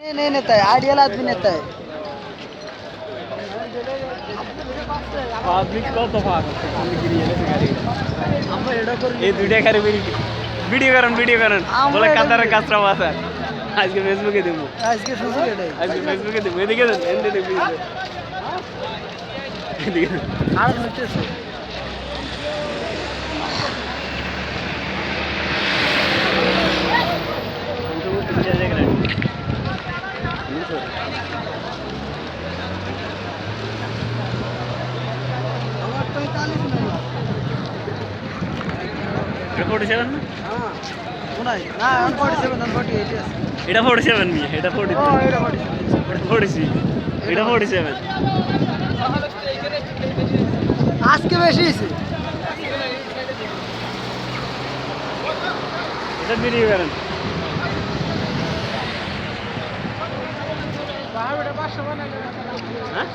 नहीं नहीं नेता है आइडियल आदमी नेता है পাবলিক কত ভাগ এই দুইটা খারে ভিডিও করেন ভিডিও করেন আমরা বলে এটা কাতারের video- কাজটা আছে আজকে ফেসবুকে দেবো आज के सुसु के नहीं আজকে ফেসবুকে দেবো এদিকে দেন এদিকে দেখবি এদিকে দেন। এটা ফোর্টি সেভেন এটা ফোর্টি এটা ফোর্টি সেভেন আজকে বেশি এটা বেরিয়ে গেলেন হ্যাঁ?